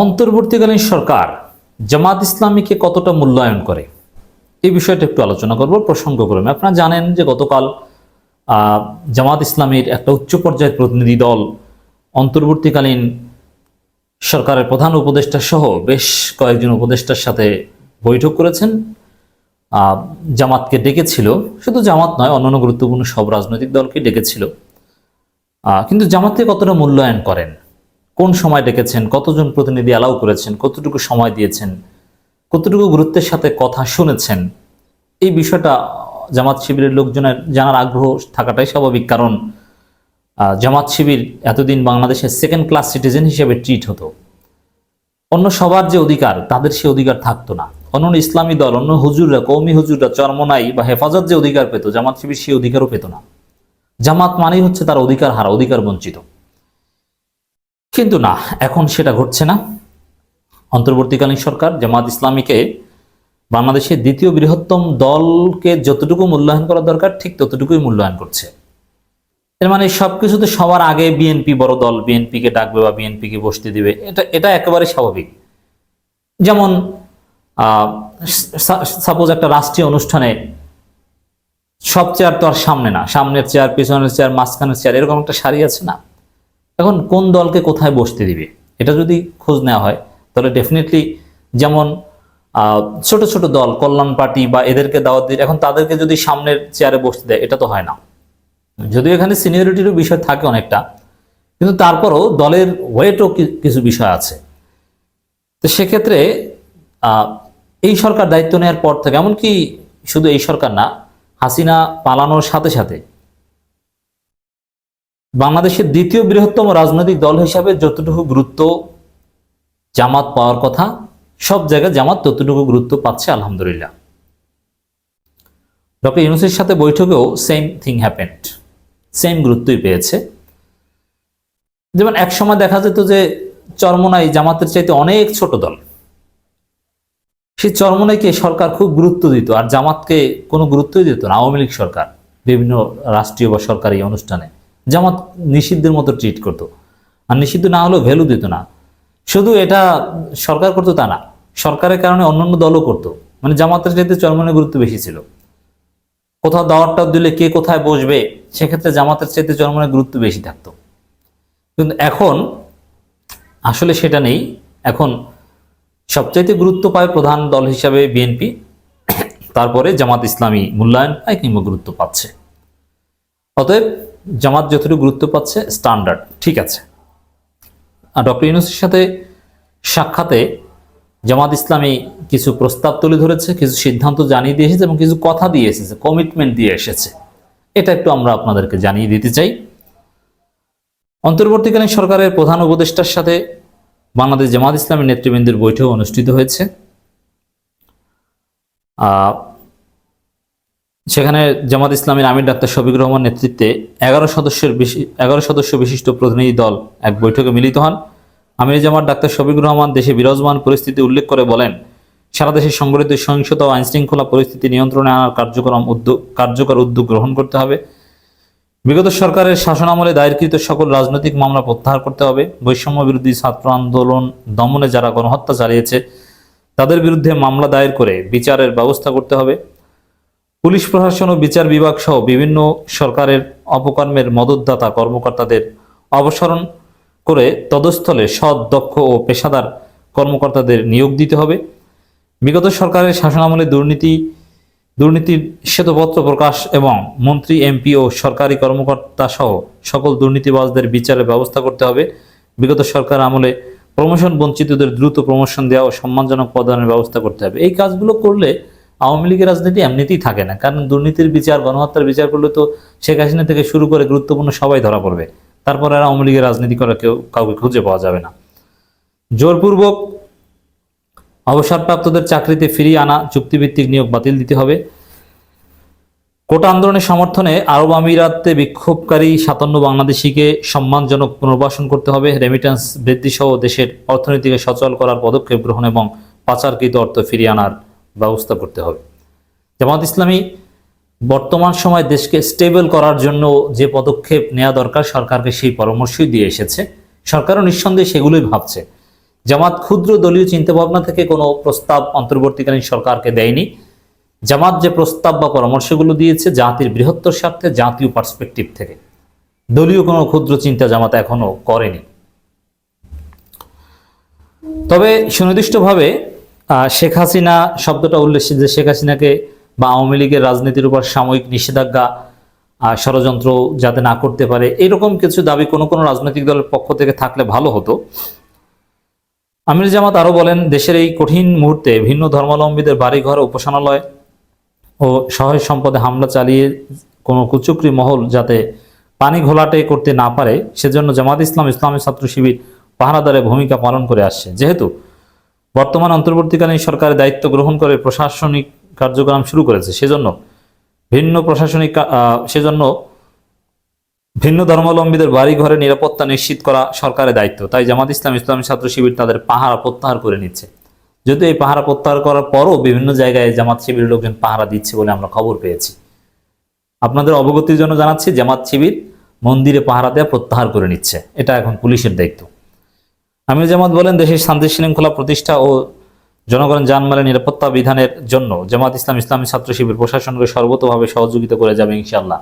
অন্তর্বর্তীকালীন সরকার জামাত ইসলামীকে কতটা মূল্যায়ন করে? এই বিষয়টা একটু আলোচনা করব প্রসঙ্গক্রমে আপনারা জানেন যে গতকাল জামাত ইসলামীর একটা উচ্চ পর্যায়ের প্রতিনিধি দল অন্তর্বর্তীকালীন সরকারের প্রধান উপদেষ্টা সহ বেশ কয়েকজন উপদেষ্টার সাথে বৈঠক করেছেন। জামাতকে ডেকেছিল। শুধু জামাত নয়, অন্যান্য গুরুত্বপূর্ণ সব রাজনৈতিক দলকে ডেকেছিল। কিন্তু জামাতকে কতটা মূল্যায়ন করেন? কোন সময় ডেকেছেন? কতজন প্রতিনিধি অ্যালাউ করেছেন? কতটুকু সময় দিয়েছেন? কতটুকু গুরুত্বের সাথে কথা শুনেছেন? এই বিষয়টা জামাত শিবিরের লোকজনের জানার আগ্রহ থাকাটাই স্বাভাবিক কারণ জামাত শিবির এতদিন বাংলাদেশের সেকেন্ড ক্লাস সিটিজেন হিসেবে ট্রিট হতো। অন্য সবার যে অধিকার, তাদের সে অধিকার থাকতো না। অন্য ইসলামী দল, অন্য হুজুররা কৌমি হুজুররা, চরমনাই বা হেফাজত যে অধিকার পেত, জামাত শিবির সেই অধিকারও পেত না। জামাত মানেই হচ্ছে তার অধিকার হারা, অধিকার বঞ্চিত। কিন্তু না, এখন সেটা ঘটছে না। অন্তর্বর্তীকালীন সরকার জামাত ইসলামীকে বাংলাদেশের দ্বিতীয় বৃহত্তম দলকে যতটুকু মূল্যায়ন করা দরকার, ঠিক ততটুকুই মূল্যায়ন করছে। এর মানে সবকিছুতে সবার আগে বিএনপি বড় দল, বিএনপিকে ডাকবে বা বিএনপিকে বসতে দিবে, এটা এটা একেবারে স্বাভাবিক। যেমন সাপোজ একটা রাষ্ট্রীয় অনুষ্ঠানে সব চেয়ার তো আর সামনে না, সামনের চেয়ার, পিছনের চেয়ার, মাঝখানের চেয়ার, এরকম একটা সারি আছে না? এখন কোন দলকে কোথায় বসতে দিবে? এটা যদি খোঁজ নেওয়া হয়, তাহলে ডেফিনেটলি যেমন ছোট ছোট দল, কল্যাণ পার্টি বা এদেরকে দাওয়াত দিয়ে, এখন তাদেরকে যদি সামনের চেয়ারে বসতে দেয়, এটা তো হয় না। যদিও এখানে সিনিয়রিটিরও বিষয় থাকে অনেকটা, কিন্তু তারপরও দলের ওয়েটও কিছু বিষয় আছে। তো সেক্ষেত্রে এই সরকার দায়িত্ব নেওয়ার পর থেকে, এমনকি শুধু এই সরকার না, হাসিনা পালানোর সাথে সাথে বাংলাদেশের দ্বিতীয় বৃহত্তম রাজনৈতিক দল হিসাবে যতটুকু গুরুত্ব জামাত পাওয়ার কথা, সব জায়গায় জামাত ততটুকু গুরুত্ব পাচ্ছে আলহামদুলিল্লাহ। ডক্টর ইউনুসের সাথে বৈঠকেও সেম থিং হ্যাপেন্ড সেম গুরুত্বই পেয়েছে। যেমন এক সময় দেখা যেত যে চরমনাই জামাতের চাইতে অনেক ছোট দল, সেই চরমনাইকে সরকার খুব গুরুত্ব দিত, আর জামাতকে কোনো গুরুত্বই দিত না। আওয়ামী লীগ সরকার, বিভিন্ন রাষ্ট্রীয় বা সরকারি অনুষ্ঠানে জামাত নিষিদ্ধের মতো ট্রিট করতো। আর নিষিদ্ধ না হলেও ভ্যালু দিত না। শুধু এটা সরকার করতো তা না, সরকারের কারণে অন্যান্য দলও করতো। মানে জামাতের চাইতে চরমনের গুরুত্ব বেশি ছিল। কোথাও দাওয়াতটা দিলে কে কোথায় বসবে, সেক্ষেত্রে জামাতের চাইতে চরমনের গুরুত্ব বেশি থাকতো। কিন্তু এখন আসলে সেটা নেই। এখন সবচাইতে গুরুত্ব পায় প্রধান দল হিসাবে বিএনপি তারপরে জামাত ইসলামী মূল্যায়ন পায় কিংবা গুরুত্ব পাচ্ছে। অতএব জামাত যতটুকু গুরুত্ব পাচ্ছে স্ট্যান্ডার্ড ঠিক আছে। আর ডক্টর ইউনুসের সাথে সাক্ষাতে জামাত ইসলামী কিছু প্রস্তাব তুলে ধরেছে, কিছু সিদ্ধান্ত জানিয়ে দিয়ে এসেছে এবং কিছু কথা দিয়ে এসেছে কমিটমেন্ট দিয়ে এসেছে। এটা একটু আমরা আপনাদেরকে জানিয়ে দিতে চাই। অন্তর্বর্তীকালীন সরকারের প্রধান উপদেষ্টার সাথে বাংলাদেশ জামাত ইসলামী নেতৃবৃন্দের বৈঠক অনুষ্ঠিত হয়েছে। সেখানে জামাত ইসলামের আমির ডাক্তার শফিক রহমান নেতৃত্বে এগারো সদস্যের বেশি এগারো সদস্য বিশিষ্ট প্রতিনিধি দল এক বৈঠকে মিলিত হন। আমির জামাত ডাক্তার শফিক রহমান দেশে বিরাজমান পরিস্থিতি উল্লেখ করে বলেন, সারা দেশে সংগঠিত সহিংসতা ও আইনশৃঙ্খলা পরিস্থিতি নিয়ন্ত্রণে আনার কার্যক্রম উদ্যোগ কার্যকর উদ্যোগ গ্রহণ করতে হবে। বিগত সরকারের শাসনামলে দায়েরকৃত সকল রাজনৈতিক মামলা প্রত্যাহার করতে হবে। বৈষম্য বিরোধী ছাত্র আন্দোলন দমনে যারা গণহত্যা চালিয়েছে, তাদের বিরুদ্ধে মামলা দায়ের করে বিচারের ব্যবস্থা করতে হবে। পুলিশ প্রশাসন ও বিচার বিভাগ সহ বিভিন্ন সরকারের অপকর্মের মদতদাতা কর্মকর্তাদের অবসরণ করে তদস্থলে সৎ, দক্ষ ও পেশাদার কর্মকর্তাদের নিয়োগ দিতে হবে। বিগত সরকারের শাসনামলে দুর্নীতি, দুর্নীতির শ্বেতপত্র প্রকাশ এবং মন্ত্রী, এমপি ও সরকারি কর্মকর্তা সহ সকল দুর্নীতিবাজদের বিচারের ব্যবস্থা করতে হবে। বিগত সরকার আমলে প্রমোশন বঞ্চিতদের দ্রুত প্রমোশন দেওয়া ও সম্মানজনক প্রদানের ব্যবস্থা করতে হবে। এই কাজগুলো করলে আওয়ামী লীগের রাজনীতি এমনিতেই থাকে না। কারণ দুর্নীতির বিচার, গণহত্যার বিচার করলে তো শেখ হাসিনা থেকে শুরু করে গুরুত্বপূর্ণ সবাই ধরা পড়বে। তারপর আর আওয়ামী লীগের রাজনীতি করা কেউ, কাউকে খুঁজে পাওয়া যাবে না। জোরপূর্বক অবসরপ্রাপ্তদের চাকরিতে ফিরিয়ে আনা, চুক্তিভিত্তিক নিয়োগ বাতিল দিতে হবে। কোটা আন্দোলনের সমর্থনে আরব আমিরাতে বিক্ষোভকারী সাতান্ন বাংলাদেশিকে সম্মানজনক পুনর্বাসন করতে হবে। রেমিটেন্স বৃদ্ধি সহ দেশের অর্থনীতিকে সচল করার পদক্ষেপ গ্রহণ এবং পাচারকৃত অর্থ ফিরিয়ে আনার ব্যবস্থা করতে হবে। জামাত ইসলামী বর্তমান সময় দেশকে স্টেবল করার জন্য যে পদক্ষেপ নেওয়া দরকার, সরকারকে সেই পরামর্শই দিয়ে এসেছে। সরকারও নিঃসন্দেহে সেগুলোই ভাবছে। জামাত ক্ষুদ্র দলীয় চিন্তাভাবনা থেকে কোনো প্রস্তাব অন্তর্বর্তীকালীন সরকারকে দেয়নি। জামাত যে প্রস্তাব বা পরামর্শগুলো দিয়েছে জাতির বৃহত্তর স্বার্থে, জাতীয় পার্সপেক্টিভ থেকে। দলীয় কোনো ক্ষুদ্র চিন্তা জামাত এখনও করেনি। তবে সুনির্দিষ্টভাবে শেখ হাসিনা শব্দটা উল্লেখ যে শেখ হাসিনাকে বা আওয়ামী লীগের রাজনীতির উপর সাময়িক নিষেধাজ্ঞা ষড়যন্ত্র যাতে না করতে পারে, এরকম কিছু দাবি কোনো কোনো রাজনৈতিক দলের পক্ষ থেকে থাকলে ভালো হতো। আমির জামাত আরও বলেন, দেশের এই কঠিন মুহূর্তে ভিন্ন ধর্মাবলম্বীদের বাড়িঘর, উপাসনালয় ও সহায় সম্পদে হামলা চালিয়ে কোনো কুচক্রি মহল যাতে পানি ঘোলাটে করতে না পারে, সেজন্য জামাত ইসলাম ইসলামী ছাত্র শিবির পাহারাদারে ভূমিকা পালন করে আসছে। যেহেতু বর্তমান অন্তর্বর্তীকালীন সরকারের দায়িত্ব গ্রহণ করে প্রশাসনিক কার্যক্রম শুরু করেছে। সেজন্য ভিন্ন প্রশাসনিক সেজন্য ভিন্ন ধর্মাবলম্বীদের বাড়ি ঘরে নিরাপত্তা নিশ্চিত করা সরকারের দায়িত্ব। তাই জামাত ইসলাম ইসলামী ছাত্র শিবির তাদের পাহারা প্রত্যাহার করে নিচ্ছে। যদিও এই পাহারা প্রত্যাহার করার পরও বিভিন্ন জায়গায় জামাত শিবিরের লোকজন পাহারা দিচ্ছে বলে আমরা খবর পেয়েছি। আপনাদের অবগতির জন্য জানাচ্ছি, জামাত শিবির মন্দিরে পাহারা দেওয়া প্রত্যাহার করে নিচ্ছে। এটা এখন পুলিশের দায়িত্ব। আমির জামাত বলেন দেশের শান্তি শৃঙ্খলা প্রতিষ্ঠা ও জনগণ জানমালের নিরাপত্তা বিধানের জন্য জামাত ইসলাম ইসলামী ছাত্র শিবির প্রশাসনকে সর্বতভাবে সহযোগিতা করে যাবে ইনশাল্লাহ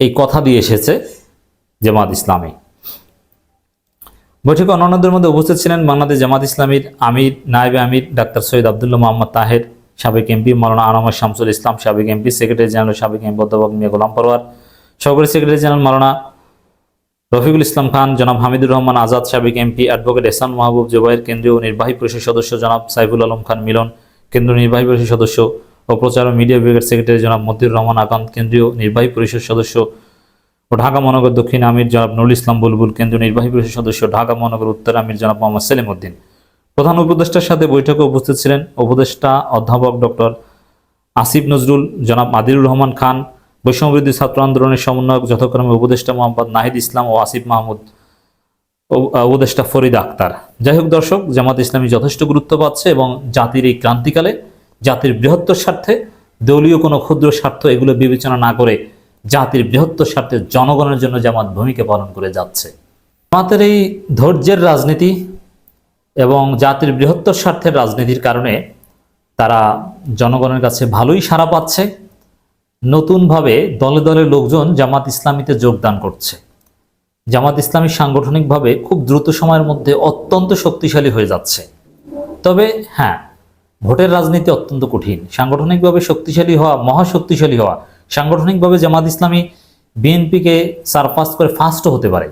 এই কথা দিয়ে এসেছে জামাত ইসলামী। বৈঠকে অন্যান্যদের মধ্যে উপস্থিত ছিলেন বাংলাদেশ জামাত ইসলামীর আমির, নায়েবে আমির, ডাক্তার সৈয়দ আবদুল্লাহ মোহাম্মদ তাহের, সাবেক এমপি মৌলানা আনামত শামসুল ইসলাম, সাবেক এমপি সেক্রেটারি জেনারেল সাবেক এমপি অধ্যাপক মিয়া গোলাম পরোয়ার সহকারী সেক্রেটারি জেনারেল মৌলানা রফিকুল ইসলাম খান, জনাব হামিদুর রহমান আজাদ, সাবেক এমপি অ্যাডভোকেট এহসান মাহবুব, জুবাইর কেন্দ্রীয় নির্বাহী পরিষদ সদস্য জনাব সাইফুল আলম খান মিলন, কেন্দ্রীয় নির্বাহী পরিষদ সদস্য ও প্রচার ও মিডিয়া বিভাগের সেক্রেটারি জনাব মতিউর রহমান আকান্ত, কেন্দ্রীয় নির্বাহী পরিষদ সদস্য ও ঢাকা মহানগর দক্ষিণ আমির জনাব নুরুল ইসলাম বুলবুল, কেন্দ্রীয় নির্বাহী পরিষদ সদস্য ঢাকা মহানগর উত্তর আমির জনাব মোহাম্মদ সেলিম উদ্দিন। প্রধান উপদেষ্টার সাথে বৈঠকে উপস্থিত ছিলেন উপদেষ্টা অধ্যাপক ডক্টর আসিফ নজরুল, জনাব আদিলুর রহমান খান বৈষম্যবিরোধী ছাত্র আন্দোলনের সমন্বয়ক যথাক্রমে উপদেষ্টা মোহাম্মদ নাহিদ ইসলাম ও আসিফ মাহমুদ উপদেষ্টা ফরিদ আক্তার। যাই হোক দর্শক, জামাত ইসলামী যথেষ্ট গুরুত্ব পাচ্ছে এবং জাতির এই ক্রান্তিকালে জাতির বৃহত্তর স্বার্থে দলীয় কোনো ক্ষুদ্র স্বার্থ এগুলো বিবেচনা না করে জাতির বৃহত্তর স্বার্থে জনগণের জন্য জামাত ভূমিকা পালন করে যাচ্ছে। জামাতের এই ধৈর্যের রাজনীতি এবং জাতির বৃহত্তর স্বার্থের রাজনীতির কারণে তারা জনগণের কাছে ভালোই সাড়া পাচ্ছে। নতুনভাবে দলে দলে লোকজন জামাত ইসলামীতে যোগদান করছে। জামাত ইসলামী সাংগঠনিকভাবে খুব দ্রুত সময়ের মধ্যে অত্যন্ত শক্তিশালী হয়ে যাচ্ছে। তবে হ্যাঁ ভোটের রাজনীতি অত্যন্ত কঠিন। সাংগঠনিকভাবে শক্তিশালী হওয়া, মহাশক্তিশালী হওয়া, সাংগঠনিকভাবে জামাত ইসলামী বিএনপিকে সারপাস করে ফার্স্টও হতে পারে।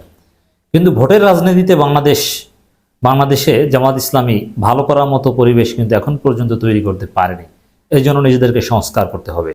কিন্তু ভোটের রাজনীতিতে বাংলাদেশ, বাংলাদেশে জামাত ইসলামী ভালো করার মতো পরিবেশ কিন্তু এখন পর্যন্ত তৈরি করতে পারেনি। এই জন্য নিজেদেরকে সংস্কার করতে হবে।